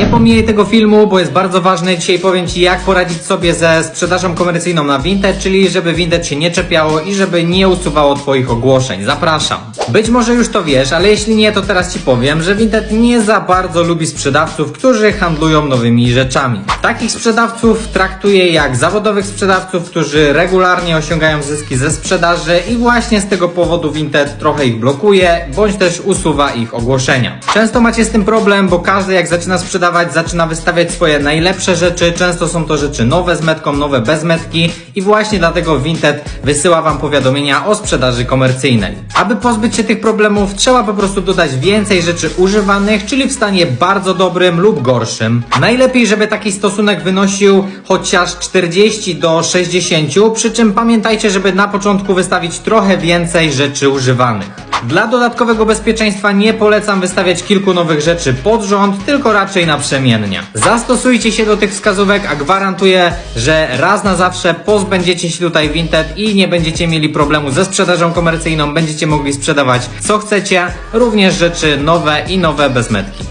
Nie pomijaj tego filmu, bo jest bardzo ważny. Dzisiaj powiem Ci, jak poradzić sobie ze sprzedażą komercyjną na Vinted, czyli żeby Vinted się nie czepiało i żeby nie usuwało Twoich ogłoszeń. Zapraszam. Być może już to wiesz, ale jeśli nie, to teraz Ci powiem, że Vinted nie za bardzo lubi sprzedawców, którzy handlują nowymi rzeczami. Takich sprzedawców traktuje jak zawodowych sprzedawców, którzy regularnie osiągają zyski ze sprzedaży i właśnie z tego powodu Vinted trochę ich blokuje, bądź też usuwa ich ogłoszenia. Często macie z tym problem, bo każdy jak zaczyna sprzedawać, zaczyna wystawiać swoje najlepsze rzeczy. Często są to rzeczy nowe z metką, nowe bez metki i właśnie dlatego Vinted wysyła Wam powiadomienia o sprzedaży komercyjnej. Aby pozbyć się tych problemów, trzeba po prostu dodać więcej rzeczy używanych, czyli w stanie bardzo dobrym lub gorszym. Najlepiej, żeby taki stosunek wynosił chociaż 40 do 60, przy czym pamiętajcie, żeby na początku wystawić trochę więcej rzeczy używanych. Dla dodatkowego bezpieczeństwa nie polecam wystawiać kilku nowych rzeczy pod rząd, tylko raczej naprzemiennie. Zastosujcie się do tych wskazówek, a gwarantuję, że raz na zawsze pozbędziecie się tutaj Vinted i nie będziecie mieli problemu ze sprzedażą komercyjną, będziecie mogli sprzedawać co chcecie, również rzeczy nowe i nowe bez metki.